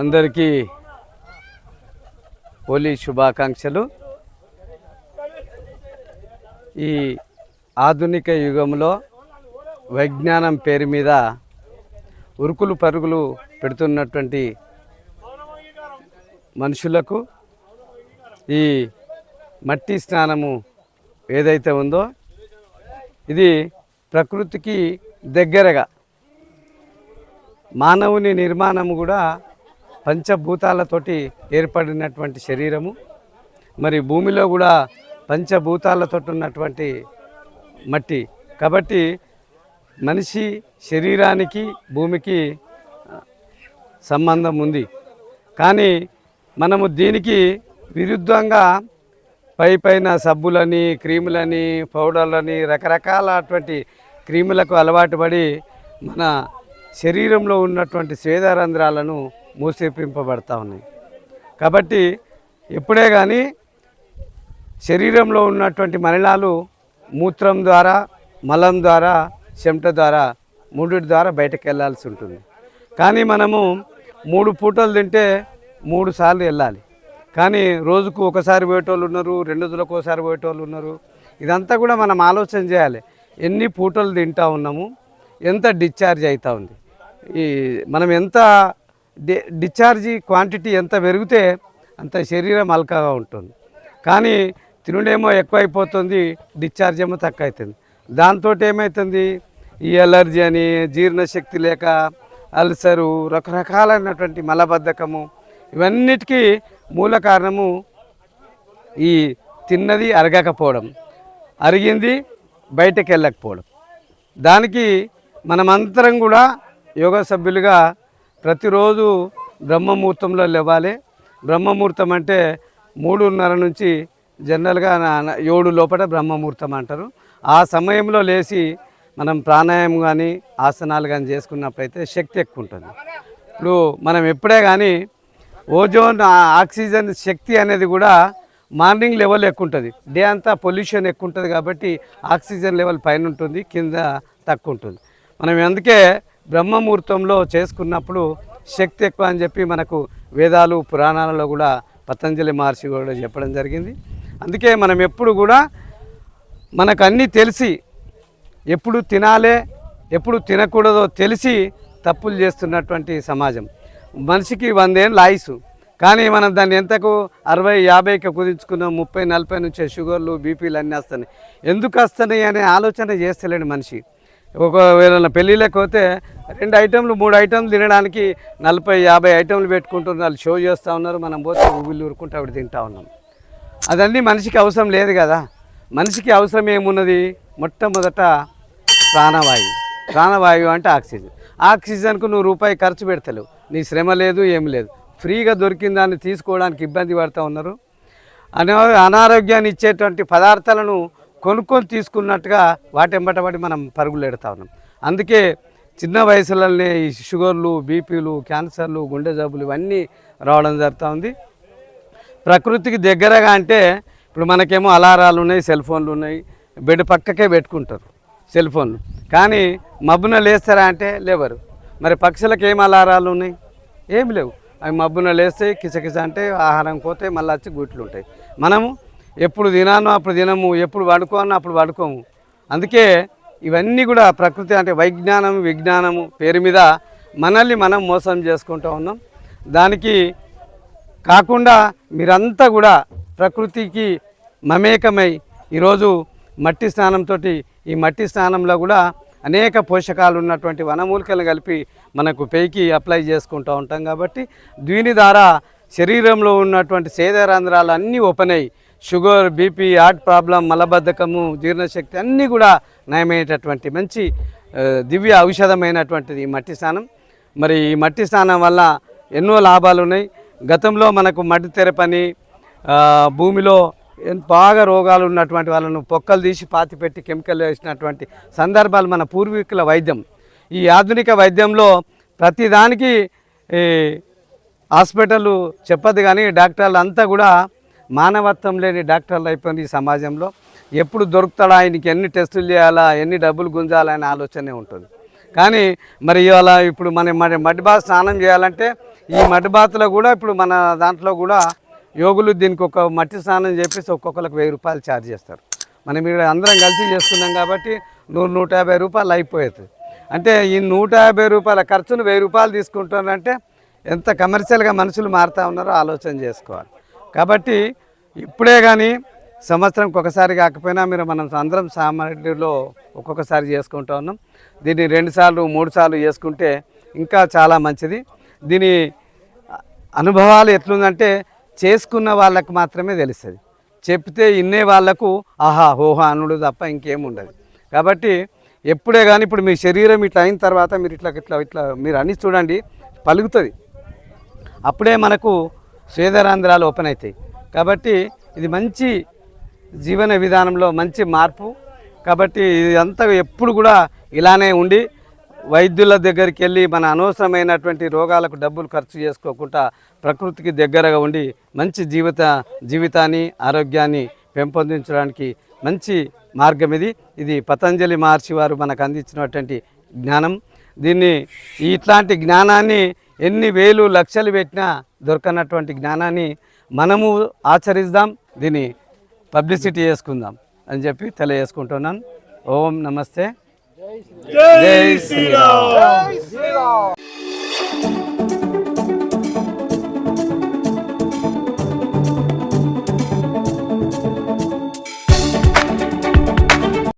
అందరికీ హోలీ శుభాకాంక్షలు. ఈ ఆధునిక యుగంలో విజ్ఞానం పేరు మీద ఉరుకులు పరుగులు పెడుతున్నటువంటి మనుషులకు ఈ మట్టి స్నానము ఏదైతే ఉందో ఇది ప్రకృతికి దగ్గరగా మానవుని నిర్మాణము కూడా పంచభూతాలతోటి ఏర్పడినటువంటి శరీరము. మరి భూమిలో కూడా పంచభూతాలతో ఉన్నటువంటి మట్టి. కాబట్టి మనిషి శరీరానికి భూమికి సంబంధం ఉంది. కానీ మనము దీనికి విరుద్ధంగా పై పైన సబ్బులని క్రీములని పౌడర్లని రకరకాలటువంటి క్రీములకు అలవాటు పడి మన శరీరంలో ఉన్నటువంటి స్వేదరంధ్రాలను మూసేపింపబడతా ఉన్నాయి. కాబట్టి ఎప్పుడే కానీ శరీరంలో ఉన్నటువంటి మలినాలు మూత్రం ద్వారా మలం ద్వారా చెమట ద్వారా మూడిటి ద్వారా బయటకు వెళ్ళాల్సి ఉంటుంది. కానీ మనము మూడు పూటలు తింటే మూడు సార్లు వెళ్ళాలి. కానీ రోజుకు ఒకసారి పోయేటోళ్ళు ఉన్నారు రెండు రోజులకు ఒకసారి పోయేటోళ్ళు ఉన్నారు. ఇదంతా కూడా మనం ఆలోచన చేయాలి. ఎన్ని పూటలు తింటా ఉన్నాము? ఎంత డిశ్చార్జ్ అవుతూ ఉంది? ఈ మనం ఎంత డి డిశ్చార్జి క్వాంటిటీ ఎంత పెరిగితే అంత శరీరం అల్కగా ఉంటుంది. కానీ తినుడేమో ఎక్కువైపోతుంది డిశ్చార్జ్ ఏమో తక్కువ అవుతుంది దాంతో ఏమవుతుంది ఈ ఎలర్జీ అని జీర్ణశక్తి లేక అల్సరు రకరకాలైనటువంటి మలబద్ధకము ఇవన్నిటికీ మూల కారణము ఈ తిన్నది అరగకపోవడం అరిగింది బయటకు వెళ్ళకపోవడం దానికి మనమంతరం కూడా యోగా సభ్యులుగా ప్రతిరోజు బ్రహ్మముహూర్తంలో లేవాలి. బ్రహ్మముహూర్తం అంటే మూడున్నర నుంచి జనరల్గా ఏడు లోపల బ్రహ్మముహూర్తం అంటారు. ఆ సమయంలో లేచి మనం ప్రాణాయామం కానీ ఆసనాలు కానీ చేసుకున్నప్పుడైతే శక్తి ఎక్కువ ఉంటుంది ఇప్పుడు మనం ఎప్పుడే కానీ ఓజోన్ ఆక్సిజన్ శక్తి అనేది కూడా మార్నింగ్ లెవెల్ ఎక్కువ ఉంటుంది డే అంతా పొల్యూషన్ ఎక్కువ ఉంటుంది కాబట్టి ఆక్సిజన్ లెవెల్ పైన ఉంటుంది కింద తక్కువ ఉంటుంది మనం అందుకే బ్రహ్మముహూర్తంలో చేసుకున్నప్పుడు శక్తి ఎక్కువ అని చెప్పి మనకు వేదాలు పురాణాలలో కూడా పతంజలి మహర్షి కూడా చెప్పడం జరిగింది. అందుకే మనం ఎప్పుడు కూడా మనకు అన్నీ తెలిసి ఎప్పుడు తినాలే ఎప్పుడు తినకూడదో తెలిసి తప్పులు చేస్తున్నటువంటి సమాజం. మనిషికి వందేళ్ళు ఆయుసు. కానీ మనం దాన్ని ఎంతకు అరవై యాభైకి కుదించుకున్నాం ముప్పై నలభై నుంచి షుగర్లు బీపీలు అన్నీ వస్తున్నాయి. ఎందుకు వస్తున్నాయి అనే ఆలోచన చేస్తలేడు మనిషి. ఒకవేళ పెళ్ళిళ్ళకి పోతే రెండు ఐటెంలు మూడు ఐటెంలు తినడానికి నలభై యాభై ఐటెంలు పెట్టుకుంటున్నారు. వాళ్ళు షో చేస్తూ ఉన్నారు. మనం పోతే ఊళ్ళు ఊరుకుంటూ అవి తింటా ఉన్నాం. అదన్నీ మనిషికి అవసరం లేదు కదా. మనిషికి అవసరం ఏమున్నది? మొట్టమొదట ప్రాణవాయువు. ప్రాణవాయువు అంటే ఆక్సిజన్. ఆక్సిజన్కు నువ్వు రూపాయి ఖర్చు పెడతలేవు. నీ శ్రమ లేదు ఏం లేదు. ఫ్రీగా దొరికిన దాన్ని తీసుకోవడానికి ఇబ్బంది పడుతూ ఉన్నారు. అనా అనారోగ్యాన్ని ఇచ్చేటువంటి పదార్థాలను కొనుక్కొని తీసుకున్నట్టుగా వాటెంబటబడి మనం పరుగులేడతా ఉన్నాం. అందుకే చిన్న వయసులోనే ఈ షుగర్లు బీపీలు క్యాన్సర్లు గుండె జబ్బులు ఇవన్నీ రావడం జరుగుతూ ఉంది. ప్రకృతికి దగ్గరగా అంటే ఇప్పుడు మనకేమో అలారాలు ఉన్నాయి సెల్ ఫోన్లు ఉన్నాయి బెడ్ పక్కకే పెట్టుకుంటారు సెల్ ఫోన్లు. కానీ మబ్బున లేస్తారా అంటే లేవరు. మరి పక్షులకు ఏం అలారాలు ఉన్నాయి? ఏమి లేవు. అవి మబ్బున లేస్తాయి కిచకిచ అంటే ఆహారం పోతే మళ్ళీ వచ్చి గుట్లు ఉంటాయి. మనము ఎప్పుడు తినానో అప్పుడు తినము ఎప్పుడు పడుకోనో అప్పుడు పడుకోము అందుకే ఇవన్నీ కూడా ప్రకృతి అంటే వైజ్ఞానం విజ్ఞానము పేరు మీద మనల్ని మనం మోసం చేసుకుంటూ ఉన్నాం. దానికి కాకుండా మీరంతా కూడా ప్రకృతికి మమేకమై ఈరోజు మట్టి స్నానంతో ఈ మట్టి స్నానంలో కూడా అనేక పోషకాలు ఉన్నటువంటి వనమూలికలు కలిపి మనకు పైకి అప్లై చేసుకుంటూ ఉంటాం కాబట్టి దీని ద్వారా శరీరంలో ఉన్నటువంటి సేదరంధ్రాలు అన్నీ ఓపెన్ అయ్యి షుగర్ బీపీ హార్ట్ ప్రాబ్లం మలబద్ధకము జీర్ణశక్తి అన్నీ కూడా నయమయ్యేటటువంటి మంచి దివ్య ఔషధమైనటువంటిది ఈ మట్టి స్నానం. మరి ఈ మట్టి స్నానం వల్ల ఎన్నో లాభాలు ఉన్నాయి గతంలో మనకు మట్టి తెరపని భూమిలో బాగా రోగాలు ఉన్నటువంటి వాళ్ళను పొక్కలు తీసి పాతి పెట్టి కెమికల్ వేసినటువంటి సందర్భాలు మన పూర్వీకుల వైద్యం. ఈ ఆధునిక వైద్యంలో ప్రతిదానికి ఈ హాస్పిటల్ చెప్పదు కానీ డాక్టర్లు అంతా కూడా మానవత్వం లేని డాక్టర్లు అయిపోయింది ఈ సమాజంలో. ఎప్పుడు దొరుకుతాడా? ఆయనకి ఎన్ని టెస్టులు చేయాలా? ఎన్ని డబ్బులు గుంజాలా అనే ఆలోచనే ఉంటుంది. కానీ మరి ఇవాళ ఇప్పుడు మనం మరి మడ్డి బాత్ స్నానం చేయాలంటే ఈ మట్టి బాతులో కూడా ఇప్పుడు మన దాంట్లో కూడా యోగులు దీనికి ఒక మట్టి స్నానం చెప్పేసి ఒక్కొక్కరికి వెయ్యి రూపాయలు ఛార్జ్ చేస్తారు. మనం ఇక్కడ అందరం కలిసి చేస్తున్నాం కాబట్టి నూరు నూట యాభై రూపాయలు అయిపోయేది. అంటే ఈ నూట యాభై రూపాయల ఖర్చును వెయ్యి రూపాయలు తీసుకుంటున్నారంటే ఎంత కమర్షియల్గా మనుషులు మారుతూ ఉన్నారో ఆలోచన చేసుకోవాలి. కాబట్టి ఇప్పుడే కానీ సంవత్సరంకి ఒకసారి కాకపోయినా మీరు మనం అందరం సామాన్యులో ఒక్కొక్కసారి చేసుకుంటూ ఉన్నాం. దీన్ని రెండుసార్లు మూడు సార్లు చేసుకుంటే ఇంకా చాలా మంచిది. దీని అనుభవాలు ఎట్లుందంటే చేసుకున్న వాళ్ళకు మాత్రమే తెలుస్తుంది. చెప్తే ఇన్నే వాళ్ళకు ఆహా హోహా అనుడు తప్ప ఇంకేం ఉండదు. కాబట్టి ఎప్పుడే కానీ ఇప్పుడు మీ శరీరం ఇట్లా అయిన తర్వాత మీరు ఇట్లా ఇట్లా ఇట్లా మీరు అన్ని చూడండి పలుకుతుంది. అప్పుడే మనకు స్వేదరాంధ్రాలు ఓపెన్ అవుతాయి కాబట్టి ఇది మంచి జీవన విధానంలో మంచి మార్పు. కాబట్టి ఇదంతా ఎప్పుడు కూడా ఇలానే ఉండి వైద్యుల దగ్గరికి వెళ్ళి మన అనవసరమైనటువంటి రోగాలకు డబ్బులు ఖర్చు చేసుకోకుండా ప్రకృతికి దగ్గరగా ఉండి మంచి జీవిత జీవితాన్ని ఆరోగ్యాన్ని పెంపొందించడానికి మంచి మార్గం ఇది. ఇది పతంజలి మహర్షి వారు మనకు అందించినటువంటి జ్ఞానం. దీన్ని ఇట్లాంటి జ్ఞానాన్ని ఎన్ని వేలు లక్షలు పెట్టినా దొరకనటువంటి జ్ఞానాన్ని మనము ఆచరిద్దాం దీన్ని పబ్లిసిటీ చేసుకుందాం అని చెప్పి తెలియజేసుకుంటున్నాను. ఓం నమస్తే. జై శ్రీరామ్.